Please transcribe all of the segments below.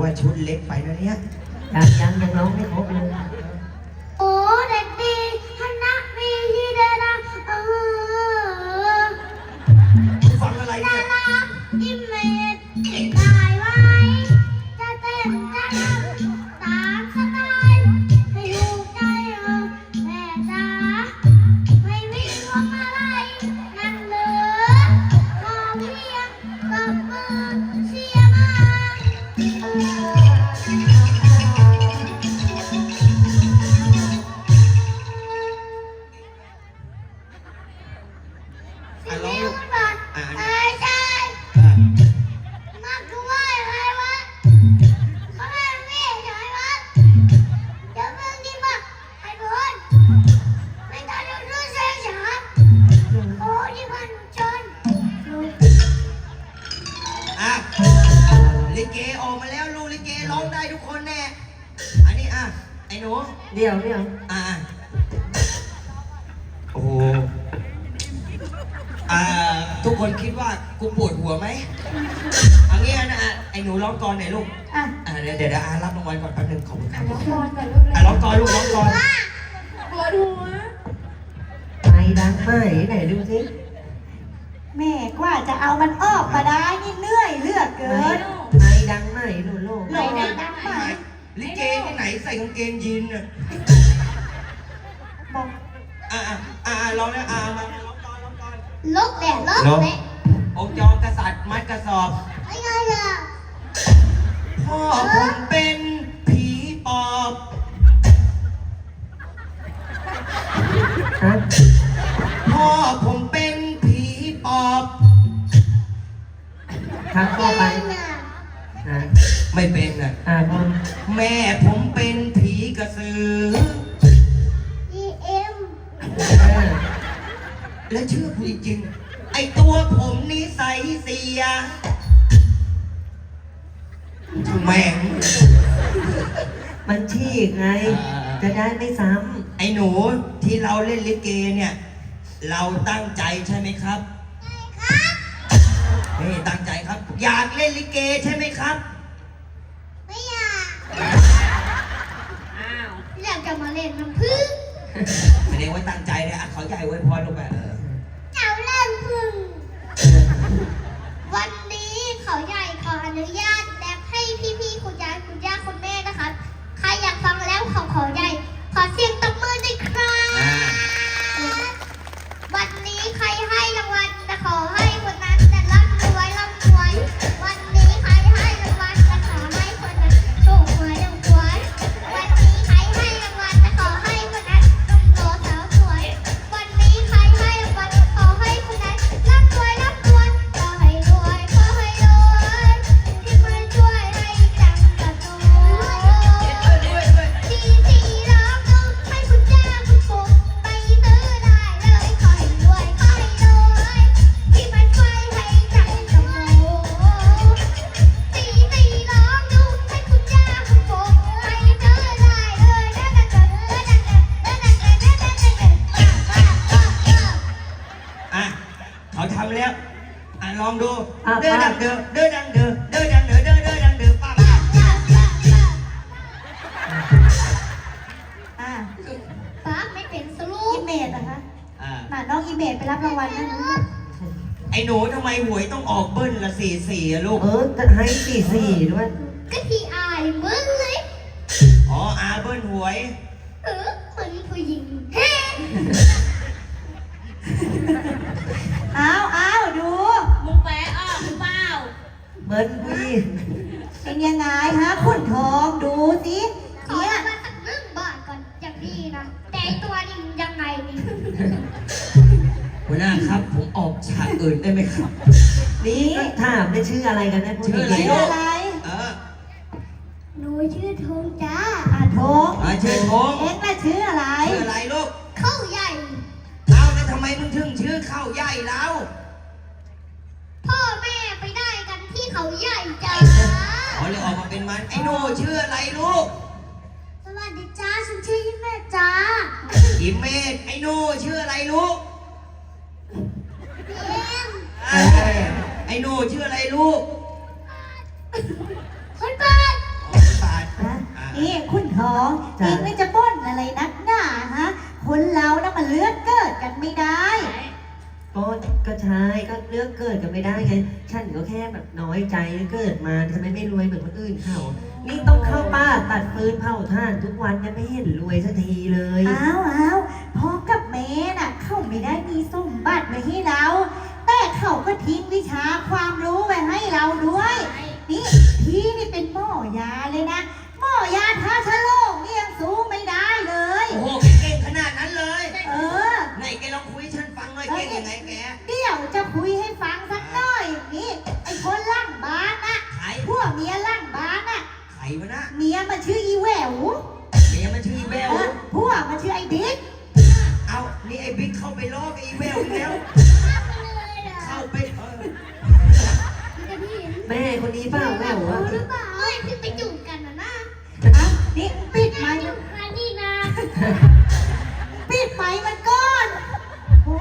ว่าชุดเล็กไปนะเนี่ย ยังยังยังร้องไม่ครบเลย หนูร้องกลอนหน่อยลูกอะอ่าเดี๋ยวเดี๋ยวเดี๋ยวอารับรางวัลก่อนแป๊บนึงขอบคุณครับร้องก่อนก่อนลูกอะร้องกลอนลูกร้องกลอนปวดหัวไปดังไหมไหนดูสิแม่กว่าจะเอามันออกมาได้นี่เหนื่อยเหลือกเกินไปดังไหมหนูโลกไหนไหนดังไหมลิเกที่ไหนใส่กางเกงยีนน่ะบอกอะอะอะอะร้องแล้วอะมาร้องกลอนร้องกลอน ลกแหละลกแหละองค์จอมกษัตริย์มัดกระสอบ ไอ้ไงล่ะพ่อ ผมเป็ แม่ง มันฉีกไงอ่าจะได้ไม่ซ้ไอหนูที่เราเล่นลิเกเนี่ย เราตั้งใจใช่ไหมครับนี่ตั้งใจครับ อยากเล่นลิเกใช่ไหมครับ ไม่อยากอยากจะมาเล่นน้ำพึ่งไม่ได้ว่าตั้งใจเลยอะเขาใหญ่ไว้พอลงไปเออเจ้าเล่นพึ่ง วันนี้เขาใหญ่ขออนุญา เมดไปรับรางวัลนั่นนะไอ้หนูทำไมหวยต้องออกเบิ้ลละสี่สี่อะลูำกเออจะให้สี่สี่ด้วย ก็ที่อายมึงเลยอ๋ออาเบิ้ลหวย เออคนผู้หญิงเฮ้อ้าวอ้าวดู มึงแปลออกหรือเปล่าเบิ้ลพี่เป็นยังไงฮะขุนทองดูสิขอเนี่ย มาสักหนึ่งบาทก่อนอย่างดีนะ แต่ไอ้ตัวนี้มันยังไงนี่หัวหน้า ครับ ผมออกฉากอื่นได้ไหมครับ นี่ถามได้ชื่ออะไรกันนะพูดชื่ออะไรดีชื่ออะไร เออหนูชื่อทงจ้าอะทงมาชื่อทงเอ็งน่ะชื่ออะไร ชื่ออะไรลูกเข้าใหญ่ เอาแล้วทำไมมึงถึงชื่อเข้าใหญ่แล้ว พ่อแม่ไปได้กันที่เขาใหญ่จ้าอ๋อเลยออกมาเป็นมันไอ้หนูชื่ออะไรลูกสวัสดีจ้าฉันชื่อยิ้มแม่จ้าอิมเมดไอ้หนูชื่ออะไรลูก เอ็ม เอ้ยไอ้หนูชื่ออะไร ลูกคนบ้านอ๋อปาดฮะอะนี่คุณทองเองไม่จะป้นอะไรนักหนาฮะ คนเรานะมันเลือกเกิดกันไม่ได้ ก็ก็ใช่ก็เลือกเกิดกันไม่ได้ไง ฉันก็แค่แบบน้อยใจเกิดมาทำไมไม่รวยเหมือนคนอื่นเขา นี่ต้องเข้าป่าตัดฟืนเผาถ่านทุกวันยังไม่เห็นรวยสักทีเลย อ้าวอ้าวพ่อกับแม่น่ะ เขาไม่ได้มีสมบัติไว้ให้เราแต่ เขาก็ทิ้งวิชาความรู้ไว้ให้เราด้วย นี่พี่นี่เป็นหมอยาเลยนะ หมอยาท้าชะโลกนี่ยังสู้ไม่ได้เลย โอ้โหเก่งขนาดนั้นเลยเออ ไหนแกลองคุยให้ฉันฟังหน่อยเก่งยังไงแกเดี๋ยวจะคุยให้ฟังสักหน่อย นี่ไอ้คนล่างบ้านน่ะใครพวกเมียล่างบ้านน่ะใครวะนะเมียมันชื่ออีแหววเมียมันชื่ออีแวเอวอพวกมันชื่อไอ้บิ๊ก เอานี่ไอ้บิ๊กเข้าไปล้อกับอีแววอีกแล้วเข้า ไปแม่คนนี้เปล่าแม่ผมว่าหรือเปล่าไฮ้ยที่ไปจุ่มกันนะนะอะนี่ปิดไหมจุ่มกันนี่นะปิดไหมมันก้อน โอ้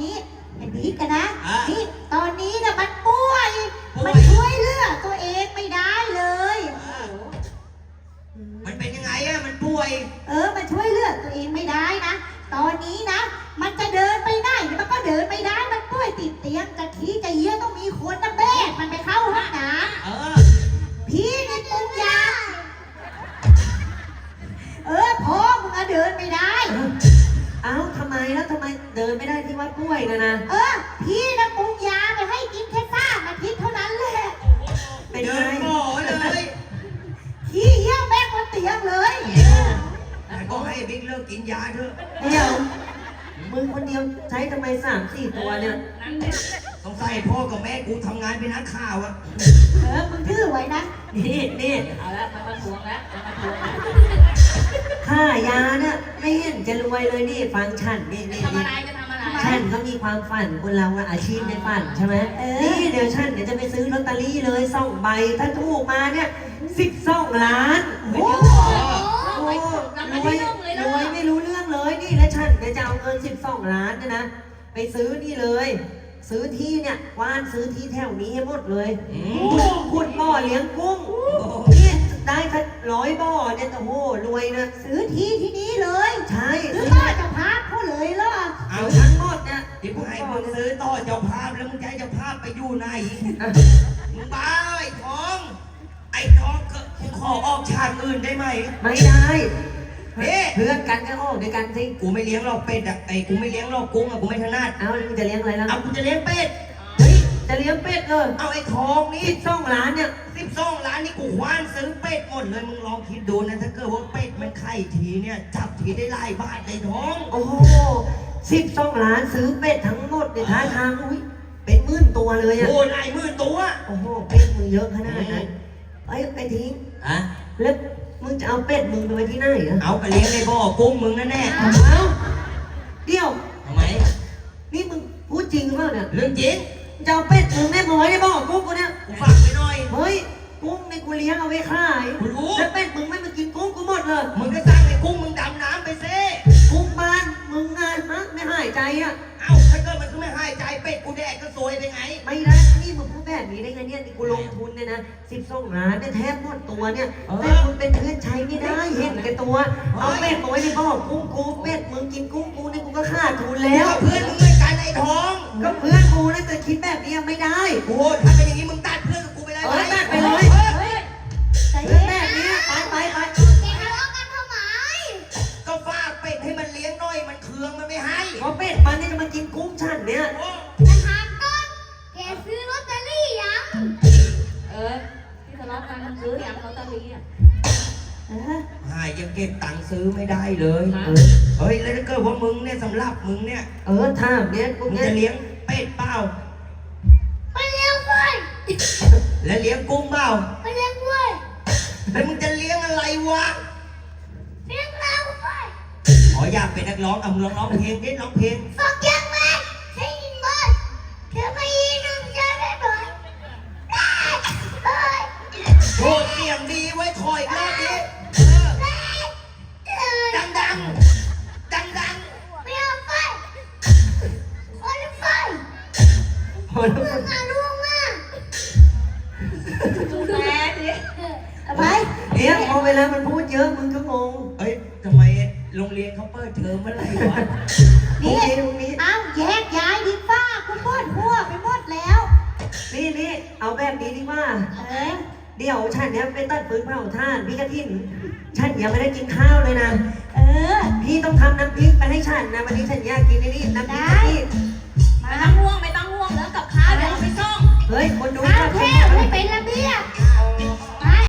นี่อย่านี้กันนะ นี่ตอนนี้นะมัน ติดเตียงจะขี้จะเยี่ยวต้องมีคนนะแบกมันไปเข้าห้องน้เออำพี่นี่ปรุงยาเออพ่อมึงอะเดินไม่ได้ เอ้าทำไมแล้วทำไมเดินไม่ได้ที่วัดกล้วยนะนะ เออำไมสามสี่ตัวเนี่ยสงสัยพ่อกับแม่กูทำงานเป็นนักข่าวอะเออมึงถือไว้นะนี่นี่เอาละมันมาทวงแล้วมันมาทวงแล้วค่ายาเนี่ยไม่เห็นจะรวยเลยนี่ฟังฉันนี่นี่ทำนี่อะไรจะทำอะไรฉันก็มีความฝันคนเราอะอาชีพในฝันใช่ไหมเออนี่เดี๋ยวฉันเดี๋ยวจะไปซื้อลอตเตอรี่เลยสองใบถ้าถูกมาเนี่ยสิบสองล้านโอ้โอ้รวยรวยไม่รู้เรื่องเลยนี่แล้วฉันเดี๋ยวจะเอาเงินสิบสองล้านเนี่ยนะ ไปซื้อนี่เลย ซื้อที่เนี่ยกว้านซื้อที่แถวนี้ให้หมดเลยขุดบ่อเลี้ยงกุ้งนี่ได้สักร้อยบ่อเนี่ยโอ้โหรวยนะซื้อที่ที่นี้เลยใช่ซื้อซื้อบ้านจะพักเขาเลยเหรอเอาเอาทั้ทั้งงหมดเนี่ยที่กูให้มึงซื้อต่อเจ้าภาพแล้วมึงจะให้เจ้าภาพไปอยู่ไหนอะมึงบ้าไอ้ทอง ไอ้ทองก็กูขอออกฉากอื่นได้ไหม ไม่ได้ เฮ้เพื่อนกันก็ออกด้วยกันสิกูไม่เลี้ยงหรอกเป็ดอะไอ้กูไม่เลี้ยงหรอกกุ้งอะกูไม่ถนัดเอาแล้วมึงจะเลี้ยงอะไรแล้วเอากูจะเลี้ยงเป็ดเฮ้ยจะเลี้ยงเป็ดเลยเอาไอ้ทองนี่สิบสองล้านเนี่ยสิบสองล้านนี่กูควานซื้อเป็ดหมดเลยมึงลองคิดดูนะถ้าเกิดว่าเป็ดมันไข่ทีเนี่ยจับทีได้หลายบาทเลยทองโอ้โหสิบสองล้านซื้อเป็ดทั้งหมดในท้ายทางอุ้ยเป็นหมื่นตัวเลยอะโอ้หลายหมื่นตัวโอ้โหเป็ดมึงเยอะขนาดนั้นไอ้ยไปทิ้งฮะแล้ว มึงจะเอาเป็ดมึงไปไว้ที่ไหนอะเอาไปเลี้ยงในบ่อกุ้งมึงนั่นแน่เอาเดี๋ยวทำไม นี่มึงพูดจริงหรือเปล่าเนี่ยเรื่องจริงจะเอาเป็ดมึงแม่มาไว้ในบ่อกุ้งกูเนี่ยกูฝากไปหน่อย เฮ้ยกุ้งในกูเลี้ยงเอาไว้ขายกูรู้ แล้วเป็ดมึงไม่มากินกุ้งกูหมดเลยมึงก็สร้างไอ้กุ้งมึงดำน้ำไปซิกุ้งบ้านมึงไงฮะไม่หายใจอะ เอ้าถ้าเกิดมันก็ไม่หายใจเป็ดกูแดกก็ซวยไปไง ไม่ได้นี่มึงพูด แบบนี้ได้ไงเนี่ยนี่กูลงทุนเนี่ยนะสิบสองล้านเนี่ยแทบหมดตัวเนี่ยเออ แต่คุณเป็นเพื่อนใช้ไม่ได้เห็นแก่ตัว เอาเป็ดมาไว้ในบ่อกุ้งกูเป็ดมึงกินกุ้งกูนี่กูก็ขาดทุนแล้วเพื่อนมึงเหมือนกันไอ้ทองก็เพื่อนกูนะแต่คิดแบบนี้ไม่ได้ โอ้ถ้าเป็นอย่างนี้มึง งกุ้งเปล่าไปเลี้ยงไว้แล้วมึงจะเลี้ยงอะไรวะเลี้ยงเราไว้อ๋ออยากเป็นนักร้องเอามึงร้องร้องเพลงดิร้องเพลงฟังยังไหมใช่ยินบ่เธอไม่ยินหนึ่งจะได้บ่ได้ได้โหเสียงดีไว้คอยรอบดิเออได้ดังดังดังดังไม่เอาไฟคนไฟพอแล้วมึงอะล่ วงมาดูแลดิทำไมเนี่ยพอเวลามันพูดเยอะมึงก็งง เอ้ยทำไมโรงเรียนเขาเปิดเทอมเมื่อไหร่วะตรงนี่นี้ตรงนี้ เอาแยกย้ายดีฟ้ากูปวดหัวไปหมดแล้วนี่นี่เอาแบบนี้ดีกว่า เออเดี๋ยวฉันเนี่ยไปตัดฟืนเผาท่านพี่กระทินฉันยังไม่ได้กินข้าวเลยนะ เออ พี่ต้องทำน้ำพริกไปให้ฉันนะวันนี้ฉันอยากกินไอ้นี่น้ำพริกได้กะทิ ไม่ต้องห่วงไม่ต้องห่วงแล้วกับข้าวเดี๋ยวเอาไปส่ง เฮ้ยคนดู กรุงเทพไม่เป็นระเบียบ